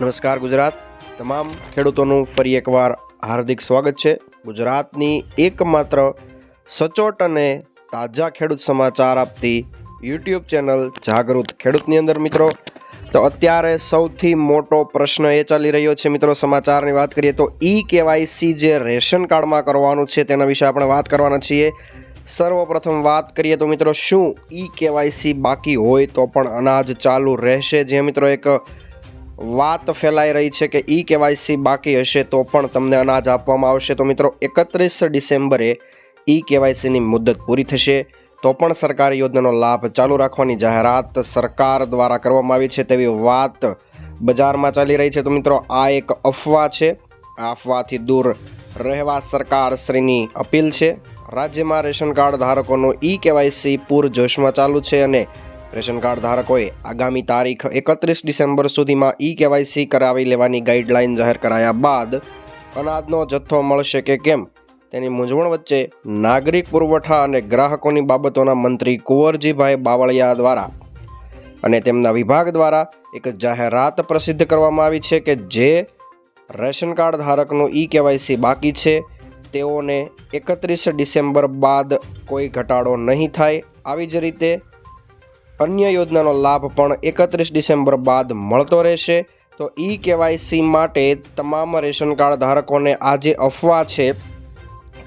નમસ્કાર ગુજરાત. તમામ ખેડૂતોનું ફરી એકવાર હાર્દિક સ્વાગત છે. ગુજરાતની એકમાત્ર સચોટ અને તાજા ખેડૂત સમાચાર આપતી યુટ્યુબ ચેનલ જાગૃત ખેડૂતની અંદર મિત્રો. તો અત્યારે સૌથી મોટો પ્રશ્ન એ ચાલી રહ્યો છે મિત્રો સમાચારની વાત કરીએ તો ઈ કેવાયસી જે રેશન કાર્ડમાં કરવાનું છે તેના વિશે આપણે વાત કરવાના છીએ. સર્વપ્રથમ વાત કરીએ તો મિત્રો શું ઈ કેવાયસી બાકી હોય તો પણ અનાજ ચાલુ રહેશે? જે મિત્રો એક વાત ફેલાઈ રહી છે કે ઈ કેવાયસી બાકી હશે તો પણ તમને અનાજ આપવામાં આવશે. તો મિત્રો, એકત્રીસ ડિસેમ્બરે ઈ કેવાયસીની મુદત પૂરી થશે. તો પણ સરકારી યોજનાનો લાભ ચાલુ રાખવાની જાહેરાત સરકાર દ્વારા કરવામાં આવી છે તેવી વાત બજારમાં ચાલી રહી છે. તો મિત્રો, આ એક અફવા છે. આ અફવાથી દૂર રહેવા સરકારશ્રીની અપીલ છે. રાજ્યમાં રેશન કાર્ડ ધારકોનું ઈ કેવાયસી પૂરજોશમાં ચાલુ છે અને રેશન કાર્ડ ધારકોએ આગામી તારીખ એકત્રીસ ડિસેમ્બર સુધીમાં ઈ કેવાયસી કરાવી લેવાની ગાઈડલાઇન જાહેર કરાયા બાદ અનાજનો જથ્થો મળશે કે કેમ? તેની મૂંઝવણ વચ્ચે નાગરિક પુરવઠા અને ગ્રાહકોની બાબતોના મંત્રી કુંવરજીભાઈ બાવળિયા દ્વારા અને તેમના વિભાગ દ્વારા એક જાહેરાત પ્રસિદ્ધ કરવામાં આવી છે કે જે રેશન કાર્ડ ધારકનું ઈ કેવાયસી બાકી છે, તેઓને એકત્રીસ ડિસેમ્બર બાદ કોઈ ઘટાડો નહીં થાય. આવી જ રીતે અન્ય યોજનાનો લાભ પણ એકત્રીસ ડિસેમ્બર બાદ મળતો રહેશે. તો ઈ કેવાયસી માટે તમામ રેશન કાર્ડ ધારકોને આ જે અફવા છે.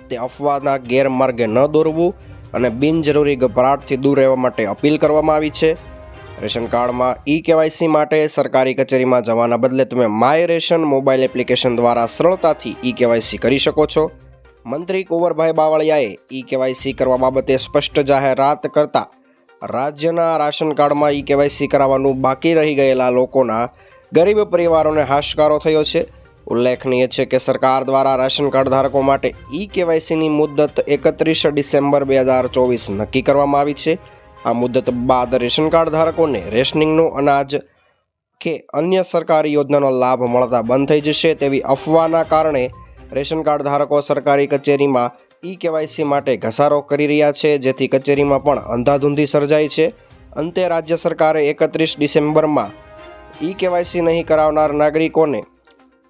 તે અફવાના ગેરમાર્ગે ન દોરવું અને બિનજરૂરી ગભરાટથી દૂર રહેવા માટે અપીલ કરવામાં આવી છે. રેશન કાર્ડમાં ઈ કેવાયસી માટે સરકારી કચેરીમાં જવાના બદલે તમે માય રેશન મોબાઈલ એપ્લિકેશન દ્વારા સરળતાથી ઈ કેવાયસી કરી શકો છો. મંત્રી કુંવરભાઈ બાવળિયાએ ઈ કેવાયસી કરવા બાબતે સ્પષ્ટ જાહેરાત કરતા રાજ્યના રાશન કાર્ડમાં ઈ કેવાયસી કરાવવાનું બાકી રહી ગયેલા લોકોના ગરીબ પરિવારોને હાશકારો થયો છે. ઉલ્લેખનીય છે કે સરકાર દ્વારા રાશન કાર્ડ ધારકો માટે ઈ કેવાયસીની મુદત એકત્રીસ ડિસેમ્બર બે હજાર ચોવીસ નક્કી કરવામાં આવી છે. આ મુદત બાદ રેશન કાર્ડ ધારકોને રેશનિંગનું અનાજ કે અન્ય સરકારી યોજનાનો લાભ મળતા બંધ થઈ જશે તેવી અફવાના કારણે રેશન કાર્ડ ધારકો સરકારી કચેરીમાં ઈ કેવાયસી માટે ઘસારો કરી રહ્યા છે, જેથી કચેરીમાં પણ અંધાધૂંધી સર્જાઈ છે. અંતે રાજ્ય સરકારે એકત્રીસ ડિસેમ્બરમાં ઈ કેવાયસી નહીં કરાવનાર નાગરિકોને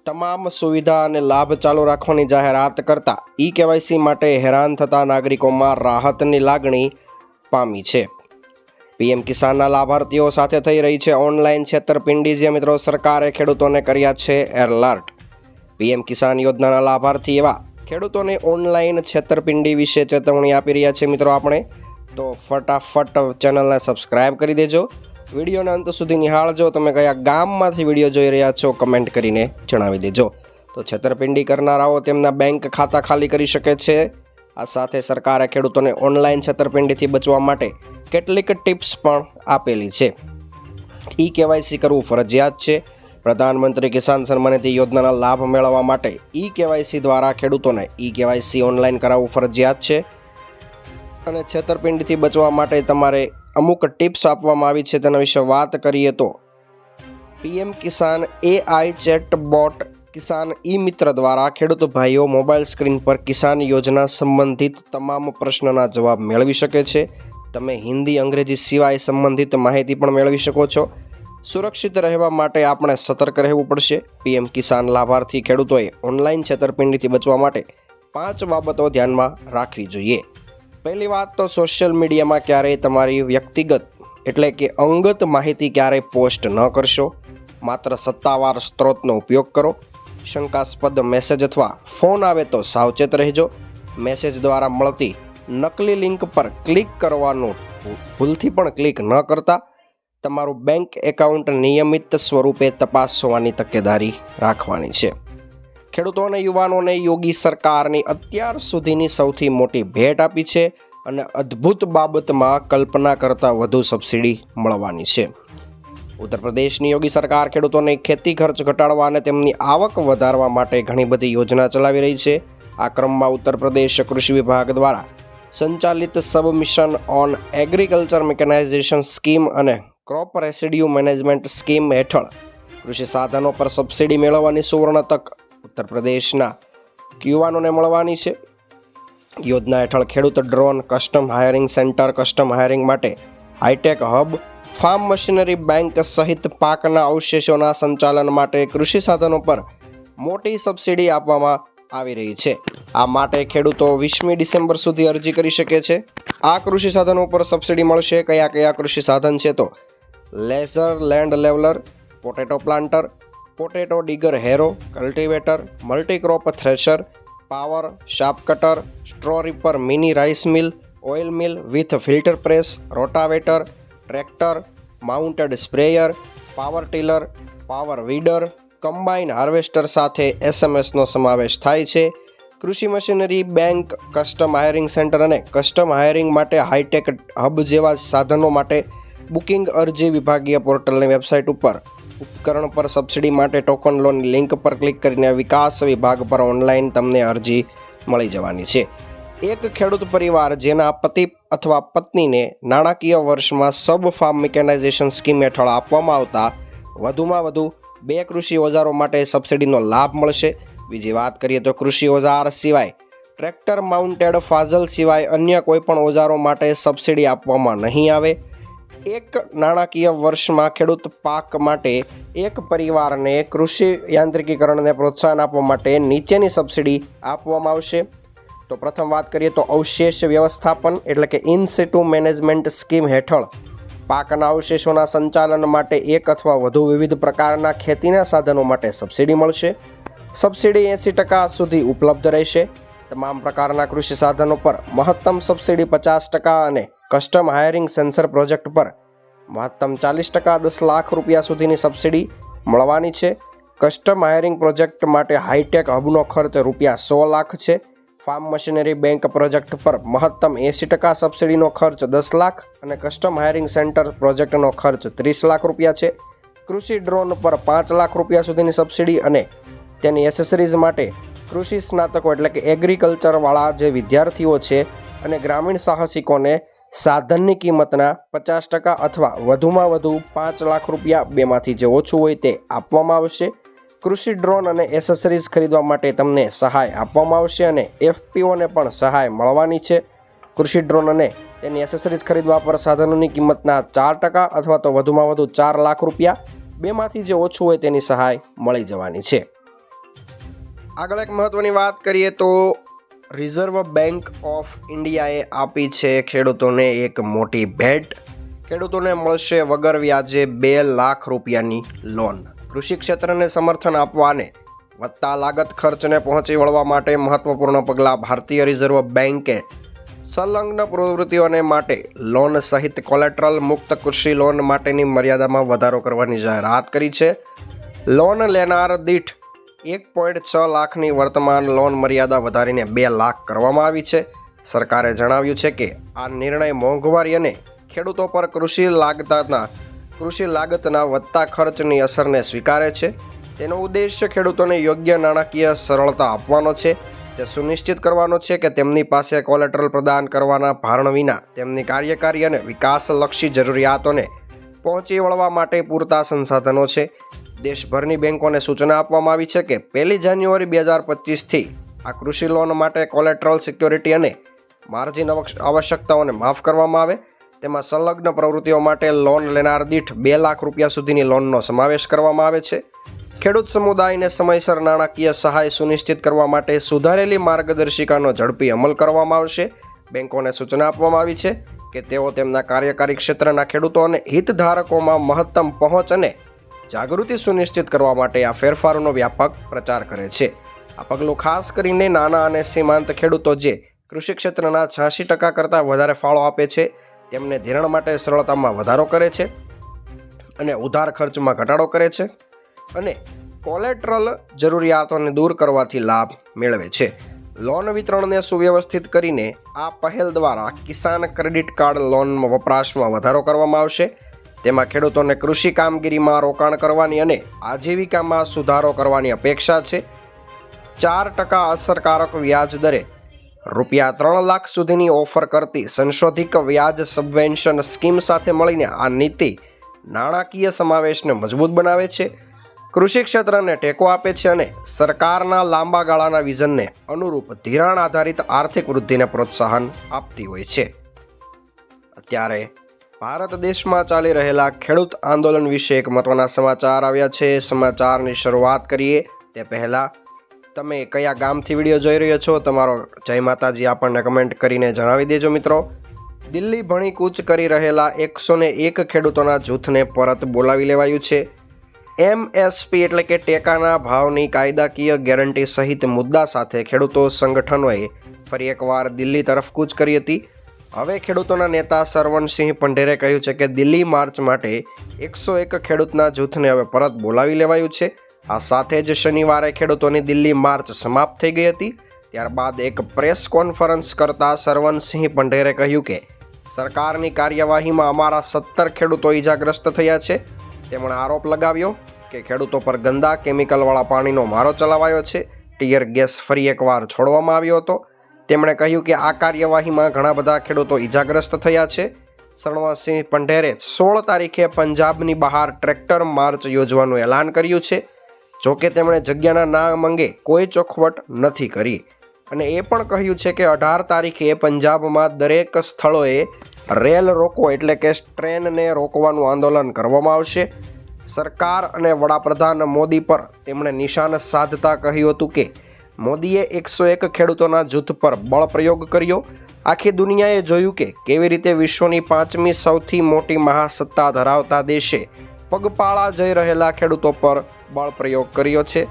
તમામ સુવિધા અને લાભ ચાલુ રાખવાની જાહેરાત કરતા ઈ કેવાયસી માટે હેરાન થતા નાગરિકોમાં રાહતની લાગણી પામી છે. પીએમ કિસાનના લાભાર્થીઓ સાથે થઈ રહી છે ઓનલાઈન છેતરપિંડી, જે મિત્રો સરકારે ખેડૂતોને કર્યા છે એલર્ટ. પીએમ કિસાન યોજનાના લાભાર્થી એવા ખેડૂતોને ઓનલાઈન છેતરપિંડી વિશે ચેતવણી આપી રહ્યા છે મિત્રો આપણે. તો ફટાફટ ચેનલને સબસ્ક્રાઈબ કરી દેજો. વિડીયોના અંત સુધી નિહાળજો. તમે કયા ગામમાંથી વીડિયો જોઈ રહ્યા છો કમેન્ટ કરીને જણાવી દેજો. તો છેતરપિંડી કરનારાઓ તેમના બેંક ખાતા ખાલી કરી શકે છે. આ સાથે સરકારે ખેડૂતોને ઓનલાઈન છેતરપિંડીથી બચવા માટે કેટલીક ટિપ્સ પણ આપેલી છે. ઈ કેવાયસી કરવું ફરજિયાત છે. પ્રધાનમંત્રી કિસાન સન્માન નિધિ યોજનાના લાભ મેળવવા માટે ઈ કેવાયસી દ્વારા ખેડૂતોને ઈ કેવાયસી ઓનલાઈન કરાવવું ફરજિયાત છે. અને છેતરપિંડીથી બચવા માટે તમારે અમુક ટિપ્સ આપવામાં આવી છે તેના વિશે વાત કરીએ તો PM Kisan AI chatbot Kisan e Mitra દ્વારા ખેડૂત ભાઈઓ મોબાઈલ સ્ક્રીન પર કિસાન યોજના સંબંધિત તમામ પ્રશ્નના જવાબ મેળવી શકે છે. તમે હિન્દી અંગ્રેજી સિવાય સંબંધિત માહિતી પણ મેળવી શકો છો. સુરક્ષિત રહેવા માટે આપણે સતર્ક રહેવું પડશે. પીએમ કિસાન લાભાર્થી ખેડૂતોએ ઓનલાઈન છેતરપિંડીથી બચવા માટે પાંચ બાબતો ધ્યાનમાં રાખવી જોઈએ. પહેલી વાત તો સોશિયલ મીડિયામાં ક્યારેય તમારી વ્યક્તિગત એટલે કે અંગત માહિતી ક્યારેય પોસ્ટ ન કરશો. માત્ર સત્તાવાર સ્ત્રોતનો ઉપયોગ કરો. શંકાસ્પદ મેસેજ અથવા ફોન આવે તો સાવચેત રહેજો. મેસેજ દ્વારા મળતી નકલી લિંક પર ક્લિક કરવાનું ભૂલથી પણ ક્લિક ન કરતા. તમારું બેંક એકાઉન્ટ નિયમિત સ્વરૂપે તપાસવાની તકેદારી રાખવાની છે. ખેડૂતો અને યુવાનોને યોગી સરકારની અત્યાર સુધીની સૌથી મોટી ભેટ આપી છે અને અદ્ભુત બાબતમાં કલ્પના કરતાં વધુ સબસિડી મળવાની છે. ઉત્તર પ્રદેશની યોગી સરકાર ખેડૂતોને ખેતી ખર્ચ ઘટાડવા અને તેમની આવક વધારવા માટે ઘણી બધી યોજના ચલાવી રહી છે. આ ક્રમમાં ઉત્તર પ્રદેશ કૃષિ વિભાગ દ્વારા સંચાલિત sub mission on agriculture mechanisation scheme અને ક્રોપ રેસિડ્યુ મેનેજમેન્ટ સ્કીમ હેઠળ કૃષિ સાધનો પર સબસિડી મેળવવાની સુવર્ણ તક ઉત્તર પ્રદેશના યુવાનોને મળવાની છે. યોજના હેઠળ ખેડૂત drone custom hiring centre custom hiring માટે high tech hub, farm machinery bank સહિત પાકના અવશેષોના સંચાલન માટે કૃષિ સાધનો પર મોટી સબસિડી આપવામાં આવી રહી છે. આ માટે ખેડૂતો વીસમી ડિસેમ્બર સુધી અરજી કરી શકે છે. આ કૃષિ સાધનો પર સબસિડી મળશે. કયા કયા કૃષિ સાધન છે તો laser land leveller, potato planter, potato digger harrow, cultivator, multicrop thresher, power sharp cutter, straw reaper mini rice mill, oil mill with filter press, rotavator, tractor, mounted sprayer, power tiller, power weeder, combine harvester સાથે એસએમએસનો સમાવેશ થાય છે. કૃષિ machinery bank, custom hiring centre અને custom hiring માટે high tech hub જેવા સાધનો માટે બુકિંગ અરજી વિભાગીય પોર્ટલની વેબસાઇટ ઉપર. ઉપકરણ પર સબસિડી માટે ટોકન લોન લિંક પર ક્લિક કરીને વિકાસ વિભાગ પર ઓનલાઈન તમને અરજી મળી જવાની છે. એક ખેડૂત પરિવાર જેના પતિ અથવા પત્નીને નાણાકીય વર્ષમાં સબ ફાર્મ મિકેનાઇઝેશન સ્કીમ હેઠળ આપવામાં આવતા વધુમાં વધુ બે કૃષિ ઓજારો માટે સબસિડીનો લાભ મળશે. બીજી વાત કરીએ તો કૃષિ ઓજાર સિવાય ટ્રેક્ટર, માઉન્ટેડ, ફાઝલ સિવાય અન્ય કોઈપણ ઓજારો માટે સબસિડી આપવામાં નહીં આવે. એક નાણાકીય વર્ષમાં ખેડૂત પાક માટે એક પરિવારને કૃષિ યાંત્રિકીકરણને પ્રોત્સાહન આપવા માટે નીચેની સબસિડી આપવામાં આવશે. તો પ્રથમ વાત કરીએ તો અવશેષ વ્યવસ્થાપન એટલે કે ઇન સિટુ મેનેજમેન્ટ સ્કીમ હેઠળ. પાકના અવશેષોના સંચાલન માટે એક અથવા વધુ વિવિધ પ્રકારના ખેતીના સાધનો માટે સબસિડી મળશે. સબસિડી એંસી ટકા સુધી ઉપલબ્ધ રહેશે. તમામ પ્રકારના કૃષિ સાધનો પર મહત્તમ સબસિડી પચાસ ટકા અને કસ્ટમ હાયરિંગ સેન્સર પ્રોજેક્ટ પર મહત્તમ ચાલીસ ટકા દસ લાખ રૂપિયા સુધીની સબસિડી મળવાની છે. કસ્ટમ હાયરિંગ પ્રોજેક્ટ માટે હાઈટેક હબનો ખર્ચ રૂપિયા સો લાખ છે. ફાર્મ મશીનરી બેંક પ્રોજેક્ટ પર મહત્તમ એંસી ટકા સબસિડીનો ખર્ચ દસ લાખ અને કસ્ટમ હાયરિંગ સેન્ટર પ્રોજેક્ટનો ખર્ચ ત્રીસ લાખ રૂપિયા છે. કૃષિ ડ્રોન પર પાંચ લાખ રૂપિયા સુધીની સબસિડી અને તેની એસેસરીઝ માટે કૃષિ સ્નાતકો એટલે કે એગ્રીકલ્ચરવાળા જે વિદ્યાર્થીઓ છે અને ગ્રામીણ સાહસિકોને સાધનની કિંમતના પચાસ ટકા અથવા વધુમાં વધુ પાંચ લાખ રૂપિયા બેમાંથી જે ઓછું હોય તે આપવામાં આવશે. કૃષિ ડ્રોન અને એસેસરીઝ ખરીદવા માટે તમને સહાય આપવામાં આવશે અને એફપીઓને પણ સહાય મળવાની છે. કૃષિ ડ્રોન અને તેની એસેસરીઝ ખરીદવા પર સાધનોની કિંમતના ચાર ટકા અથવા તો વધુમાં વધુ ચાર લાખ રૂપિયા બેમાંથી જે ઓછું હોય તેની સહાય મળી જવાની છે. આગળ એક મહત્વની વાત કરીએ તો રિઝર્વ બેંક ઓફ ઇન્ડિયાએ આપી છે ખેડૂતોને એક મોટી ભેટ. ખેડૂતોને મળશે વગર વ્યાજે બે લાખ રૂપિયાની લોન. કૃષિ ક્ષેત્રને સમર્થન આપવાને વધતા લાગત ખર્ચને પહોંચી વળવા માટે મહત્વપૂર્ણ પગલાં ભારતીય રિઝર્વ બેંકે સંલગ્ન પ્રવૃત્તિઓને માટે લોન સહિત કોલેટ્રલ મુક્ત કૃષિ લોન માટેની મર્યાદામાં વધારો કરવાની જાહેરાત કરી છે. લોન લેનાર દીઠ એક પોઈન્ટ છ લાખની વર્તમાન લોન મર્યાદા વધારીને બે લાખ કરવામાં આવી છે. સરકારે જણાવ્યું છે કે, આ નિર્ણય મોંઘવારી અને ખેડૂતો પર કૃષિ લાગતાના, કૃષિ લાગતના વધતા ખર્ચની અસરને સ્વીકારે છે. તેનો ઉદ્દેશ્ય ખેડૂતોને યોગ્ય નાણાકીય સરળતા આપવાનો છે. તે સુનિશ્ચિત કરવાનો છે કે તેમની પાસે કોલેટરલ પ્રદાન કરવાના ભારણ વિના તેમની કાર્યકારી અને વિકાસલક્ષી જરૂરિયાતોને પહોંચી વળવા માટે પૂરતા સંસાધનો છે. દેશભરની બેંકોને સૂચના આપવામાં આવી છે કે પહેલી જાન્યુઆરી બે હજાર પચીસથી આ કૃષિ લોન માટે કોલેટ્રલ સિક્યોરિટી અને માર્જિન આવશ્યકતાઓને માફ કરવામાં આવે. તેમાં સંલગ્ન પ્રવૃત્તિઓ માટે લોન લેનાર દીઠ બે લાખ રૂપિયા સુધીની લોનનો સમાવેશ કરવામાં આવે છે. ખેડૂત સમુદાયને સમયસર નાણાકીય સહાય સુનિશ્ચિત કરવા માટે સુધારેલી માર્ગદર્શિકાનો ઝડપી અમલ કરવામાં આવશે. બેંકોને સૂચના આપવામાં આવી છે કે તેઓ તેમના કાર્યકારી ક્ષેત્રના ખેડૂતો અને હિતધારકોમાં મહત્તમ પહોંચ અને જાગૃતિ સુનિશ્ચિત કરવા માટે આ ફેરફારોનો વ્યાપક પ્રચાર કરે છે. આ પગલું ખાસ કરીને નાના અને સીમાંત ખેડૂતો જે કૃષિ ક્ષેત્રના છ્યાસી ટકા કરતાં વધારે ફાળો આપે છે, તેમને ધિરાણ માટે સરળતામાં વધારો કરે છે અને ઉધાર ખર્ચમાં ઘટાડો કરે છે અને કોલેટ્રલ જરૂરિયાતોને દૂર કરવાથી લાભ મેળવે છે. લોન વિતરણને સુવ્યવસ્થિત કરીને આ પહેલ દ્વારા કિસાન ક્રેડિટ કાર્ડ લોન વપરાશમાં વધારો કરવામાં આવશે. તેમાં ખેડૂતોને કૃષિ કામગીરીમાં રોકાણ કરવાની અને આજીવિકામાં સુધારો કરવાની અપેક્ષા છે. ચાર ટકા અસરકારક વ્યાજ દરે રૂપિયા ત્રણ લાખ સુધીની ઓફર કરતી સંશોધિત વ્યાજ સબવેન્શન સ્કીમ સાથે મળીને આ નીતિ નાણાકીય સમાવેશને મજબૂત બનાવે છે. કૃષિ ક્ષેત્રને ટેકો આપે છે અને સરકારના લાંબા ગાળાના વિઝનને અનુરૂપ ધિરાણ આધારિત આર્થિક વૃદ્ધિને પ્રોત્સાહન આપતી હોય છે. અત્યારે ભારત દેશમાં ચાલી રહેલા ખેડૂત આંદોલન વિશે એક મહત્વના સમાચાર આવ્યા છે. સમાચારની શરૂઆત કરીએ તે પહેલાં, તમે કયા ગામથી વીડિયો જોઈ રહ્યો છો તમારો જય માતાજી આપણને કમેન્ટ કરીને જણાવી દેજો મિત્રો. દિલ્હી ભણી કૂચ કરી રહેલા એકસો એક ખેડૂતોના જૂથને પરત બોલાવી લેવાયું છે. એમએસપી એટલે કે ટેકાના ભાવની કાયદાકીય ગેરંટી સહિત મુદ્દા સાથે ખેડૂતો સંગઠનોએ ફરી એકવાર દિલ્હી તરફ કૂચ કરી હતી. હવે ખેડૂતોના નેતા સરવણસિંહ પંઢેરે કહ્યું છે કે દિલ્હી માર્ચ માટે એકસો એક ખેડૂતના જૂથને હવે પરત બોલાવી લેવાયું છે. આ સાથે જ શનિવારે ખેડૂતોની દિલ્હી માર્ચ સમાપ્ત થઈ ગઈ હતી. ત્યારબાદ એક પ્રેસ કોન્ફરન્સ કરતા સરવણસિંહ પંઢેરે કહ્યું કે સરકારની કાર્યવાહીમાં અમારા સત્તર ખેડૂતો ઈજાગ્રસ્ત થયા છે. તેમણે આરોપ લગાવ્યો કે ખેડૂતો પર ગંદા કેમિકલવાળા પાણીનો મારો ચલાવાયો છે. ટીયર ગેસ ફરી એકવાર છોડવામાં આવ્યો હતો. તેમણે કહ્યું કે આ કાર્યવાહીમાં ઘણા બધા ખેડૂતો ઈજાગ્રસ્ત થયા છે. સરણવાસિંહ પંઢેરે સોળ તારીખે પંજાબની બહાર ટ્રેક્ટર માર્ચ યોજવાનું એલાન કર્યું છે. જોકે તેમણે જગ્યાના નામ અંગે કોઈ ચોખવટ નથી કરી. અને એ પણ કહ્યું છે કે અઢાર તારીખે પંજાબમાં દરેક સ્થળોએ રેલ રોકો એટલે કે ટ્રેનને રોકવાનું આંદોલન કરવામાં આવશે. સરકાર અને વડાપ્રધાન મોદી પર તેમણે નિશાન સાધતા કહ્યું હતું કે મોદીએ એકસો એક ખેડૂતોના જૂથ પર બળ પ્રયોગ કર્યો. આખી દુનિયાએ જોયું કે કેવી રીતે વિશ્વની પાંચમી સૌથી મોટી મહાસત્તા ધરાવતા દેશે પગપાળા જઈ રહેલા ખેડૂતો પર બળ પ્રયોગ કર્યો છે.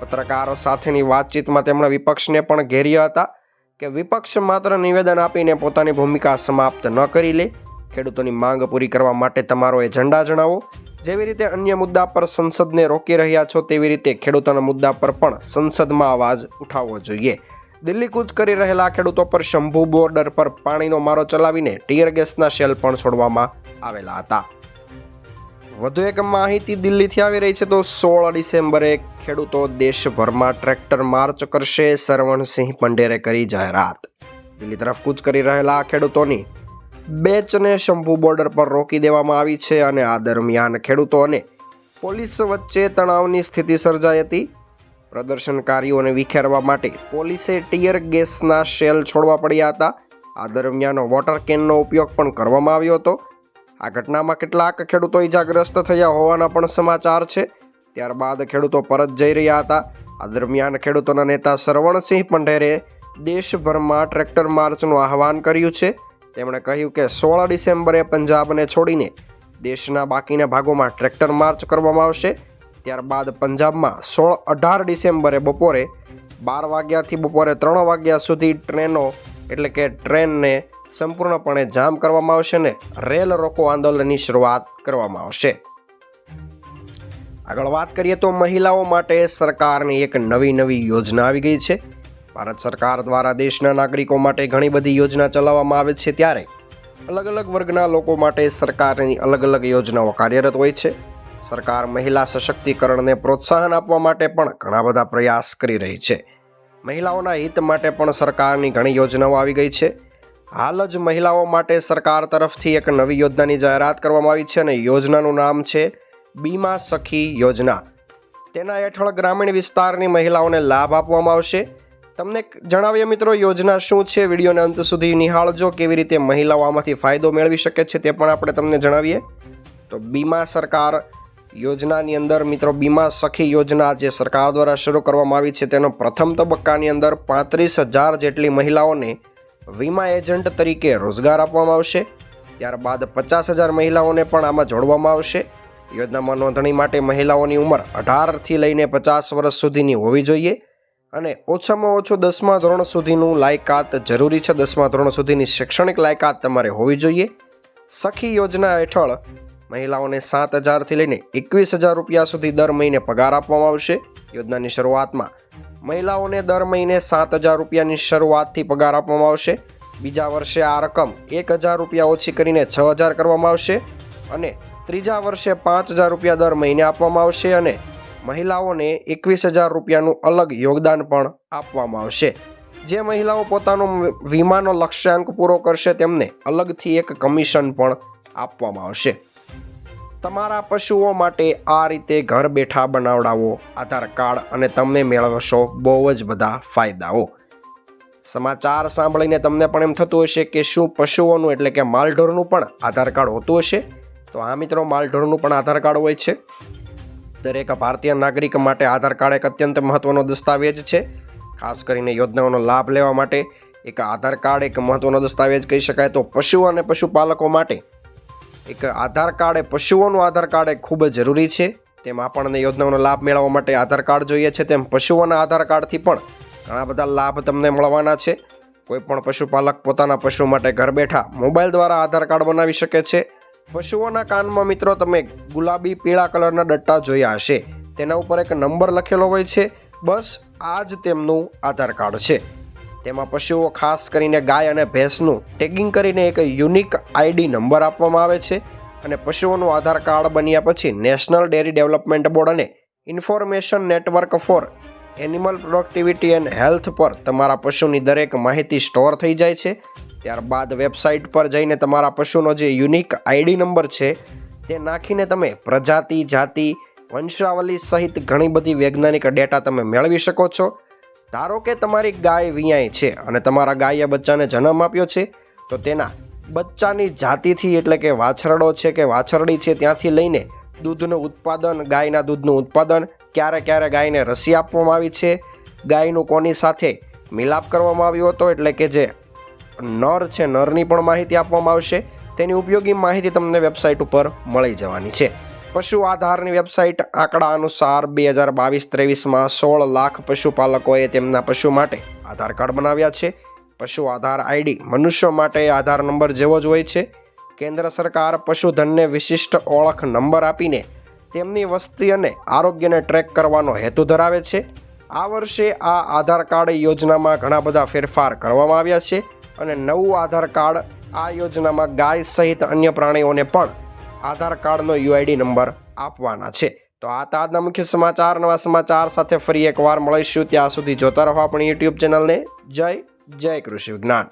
પત્રકારો સાથેની વાતચીતમાં તેમણે વિપક્ષને પણ ઘેર્યા હતા કે વિપક્ષ માત્ર નિવેદન આપીને પોતાની ભૂમિકા સમાપ્ત ન કરી લે. ખેડૂતોની માંગ પૂરી કરવા માટે તમારો એજન્ડા જણાવો. જેવી રીતે અન્ય મુદ્દા પર સંસદને રોકી રહ્યા છો, તેવી રીતે ખેડૂતોના મુદ્દા પર પણ સંસદમાં અવાજ ઉઠાવવો જોઈએ. દિલ્હી કૂચ કરી રહેલા ખેડૂતો પર શંભુ બોર્ડર પર પાણીનો મારો ચલાવીને ટીયર ગેસના શેલ પણ છોડવામાં આવેલા હતા. વધુ એક માહિતી દિલ્હીથી આવી રહી છે તો સોળ ડિસેમ્બરે ખેડૂતો દેશભરમાં ટ્રેક્ટર માર્ચ કરશે, સરવણસિંહ પંડેરે કરી જાહેરાત. દિલ્હી તરફ કૂચ કરી રહેલા ખેડૂતોની બેચને શંભુ બોર્ડર પર રોકી દેવામાં આવી છે અને આ દરમિયાન ખેડૂતો અને પોલીસ વચ્ચે તણાવની સ્થિતિ સર્જાઈ હતી. પ્રદર્શનકારીઓને વિખેરવા માટે પોલીસે ટીયર ગેસના શેલ છોડવા પડ્યા હતા. આ દરમિયાન વોટર કેનનો ઉપયોગ પણ કરવામાં આવ્યો હતો. આ ઘટનામાં કેટલાક ખેડૂતો ઈજાગ્રસ્ત થયા હોવાના પણ સમાચાર છે. ત્યારબાદ ખેડૂતો પરત જઈ રહ્યા હતા. આ દરમિયાન ખેડૂતોના નેતા સરવણસિંહ પંઢેરે દેશભરમાં ટ્રેક્ટર માર્ચનું આહવાન કર્યું છે. તેમણે કહ્યું કે સોળ ડિસેમ્બરે પંજાબને છોડીને દેશના બાકીના ભાગોમાં ટ્રેક્ટર માર્ચ કરવામાં આવશે. ત્યારબાદ પંજાબમાં સોળ અઢાર ડિસેમ્બરે બપોરે બાર વાગ્યાથી બપોરે ત્રણ વાગ્યા સુધી ટ્રેનો, એટલે કે ટ્રેનને સંપૂર્ણપણે જામ કરવામાં આવશે ને રેલ રોકો આંદોલનની શરૂઆત કરવામાં આવશે. આગળ વાત કરીએ તો મહિલાઓ માટે સરકારની એક નવી નવી યોજના આવી ગઈ છે. ભારત સરકાર દ્વારા દેશના નાગરિકો માટે ઘણી બધી યોજના ચલાવવામાં આવે છે ત્યારે અલગ અલગ વર્ગના લોકો માટે સરકારની અલગ અલગ યોજનાઓ કાર્યરત હોય છે. સરકાર મહિલા સશક્તિકરણને પ્રોત્સાહન આપવા માટે પણ ઘણા બધા પ્રયાસ કરી રહી છે. મહિલાઓના હિત માટે પણ સરકારની ઘણી યોજનાઓ આવી ગઈ છે. હાલ જ મહિલાઓ માટે સરકાર તરફથી એક નવી યોજનાની જાહેરાત કરવામાં આવી છે અને યોજનાનું નામ છે બીમા સખી યોજના. તેના હેઠળ ગ્રામીણ વિસ્તારની મહિલાઓને લાભ આપવામાં આવશે. તમને જણાવીએ મિત્રો, યોજના શું છે? વિડીયોને અંત સુધી નિહાળજો. કેવી રીતે મહિલાઓ આમાંથી ફાયદો મેળવી શકે છે તે પણ આપણે તમને જણાવીએ. તો બીમા સરકાર યોજનાની અંદર, મિત્રો, બીમા સખી યોજના જે સરકાર દ્વારા શરૂ કરવામાં આવી છે તેનો પ્રથમ તબક્કાની અંદર પાંત્રીસ હજાર જેટલી મહિલાઓને વીમા એજન્ટ તરીકે રોજગાર આપવામાં આવશે. ત્યારબાદ પચાસ હજાર મહિલાઓને પણ આમાં જોડવામાં આવશે. યોજનામાં નોંધણી માટે મહિલાઓની ઉંમર અઢારથી લઈને પચાસ વર્ષ સુધીની હોવી જોઈએ. અને ઓછામાં ઓછું દસમા ધોરણ સુધીનું લાયકાત જરૂરી છે. દસમા ધોરણ સુધીની શૈક્ષણિક લાયકાત તમારે હોવી જોઈએ. સખી યોજના હેઠળ મહિલાઓને સાત હજારથી લઈને એકવીસ હજાર રૂપિયા સુધી દર મહિને પગાર આપવામાં આવશે. યોજનાની શરૂઆતમાં મહિલાઓને દર મહિને સાત હજાર રૂપિયાની શરૂઆતથી પગાર આપવામાં આવશે. બીજા વર્ષે આ રકમ એક હજાર રૂપિયા ઓછી કરીને છ હજાર કરવામાં આવશે. અને ત્રીજા વર્ષે પાંચ હજાર રૂપિયા દર મહિને આપવામાં આવશે અને મહિલાઓને એકવીસ હજાર રૂપિયાનું અલગ યોગદાન પણ આપવામાં આવશે. જે મહિલાઓ પોતાનો વીમાનો લક્ષ્યાંક પૂરો કરશે, તેમને અલગથી એક કમિશન પણ આપવામાં આવશે. તમારા પશુઓ માટે આ રીતે ઘર બેઠા બનાવડાવો, આધાર કાર્ડ અને તમને મેળવશો બહુ જ બધા ફાયદાઓ. સમાચાર સાંભળીને તમને પણ એમ થતું હશે કે શું પશુઓનું એટલે કે માલઢોરનું પણ આધાર કાર્ડ હોતું હશે? તો આ મિત્રો, માલઢોરનું પણ આધાર કાર્ડ હોય છે. દરેક ભારતીય નાગરિક માટે આધાર કાર્ડ એક અત્યંત મહત્વનો દસ્તાવેજ છે. ખાસ કરીને યોજનાઓનો લાભ લેવા માટે એક આધાર કાર્ડ એક મહત્વનો દસ્તાવેજ કહી શકાય તો પશુ અને પશુપાલકો માટે. એક આધાર કાર્ડ એ પશુઓનું આધાર કાર્ડ એ ખૂબ જ જરૂરી છે. તેમ આપણને યોજનાઓનો લાભ મેળવવા માટે આધાર કાર્ડ જોઈએ છે, તેમ પશુઓના આધાર કાર્ડથી પણ ઘણા બધા લાભ તમને મળવાના છે. કોઈ પણ પશુપાલક પોતાના પશુ માટે ઘર બેઠા મોબાઈલ દ્વારા આધાર કાર્ડ બનાવી શકે છે. પશુઓના કાનમાં મિત્રો તમે ગુલાબી, પીળા કલરના ડટ્ટા જોયા હશે. તેના ઉપર એક નંબર લખેલો હોય છે. બસ, આ જ તેમનું આધાર કાર્ડ છે. તેમાં પશુઓ ખાસ કરીને ગાય અને ભેંસનું ટેગિંગ કરીને એક યુનિક આઈડી નંબર આપવામાં આવે છે અને પશુઓનું આધાર કાર્ડ બન્યા પછી નેશનલ ડેરી ડેવલપમેન્ટ બોર્ડ અને information network for animal productivity and health પર તમારા પશુની દરેક માહિતી સ્ટોર થઈ જાય છે. ત્યારબાદ વેબસાઇટ પર જઈને તમારા પશુનો જે યુનિક આઈડી નંબર છે, તે નાખીને તમે પ્રજાતિ, જાતિ, વંશાવલી સહિત ઘણી બધી વૈજ્ઞાનિક ડેટા તમે મેળવી શકો છો. ધારો કે તમારી ગાય વિયાય છે અને તમારા ગાયે બચ્ચાને જન્મ આપ્યો છે, તો તેના બચ્ચાની જાતિથી એટલે કે વાછરડો છે કે વાછરડી છે ત્યાંથી લઈને દૂધનું ઉત્પાદન, ગાયના દૂધનું ઉત્પાદન, ક્યારે ક્યારે ગાયને રસી આપવામાં આવી છે, ગાયનું કોની સાથે મિલાપ કરવામાં આવ્યો હતો, એટલે કે જે નર છે, નરની પણ માહિતી આપવામાં આવશે. તેની ઉપયોગી માહિતી તમને વેબસાઇટ ઉપર મળી જવાની છે. પશુ આધારની વેબસાઇટ આંકડા અનુસાર બે હજાર બાવીસ ત્રેવીસમાં સોળ લાખ પશુપાલકોએ તેમના પશુ માટે આધાર કાર્ડ બનાવ્યા છે. પશુ આધાર આઈડી મનુષ્યો માટે આધાર નંબર જેવો જ હોય છે. કેન્દ્ર સરકાર પશુધનને વિશિષ્ટ ઓળખ નંબર આપીને તેમની વસ્તી અને આરોગ્યને ટ્રેક કરવાનો હેતુ ધરાવે છે. આ વર્ષે આ આધાર કાર્ડ યોજનામાં ઘણા બધા ફેરફાર કરવામાં આવ્યા છે. અને નવું આધાર કાર્ડ આ યોજનામાં ગાય સહિત અન્ય પ્રાણીઓને પણ આધાર કાર્ડનો યુઆઈડી નંબર આપવાના છે. તો આ તાજના મુખ્ય સમાચાર. નવા સમાચાર સાથે ફરી એકવાર મળીશું. ત્યાં સુધી જોતા રહો આપણી યુટ્યુબ ચેનલને. જય જય કૃષિ વિજ્ઞાન.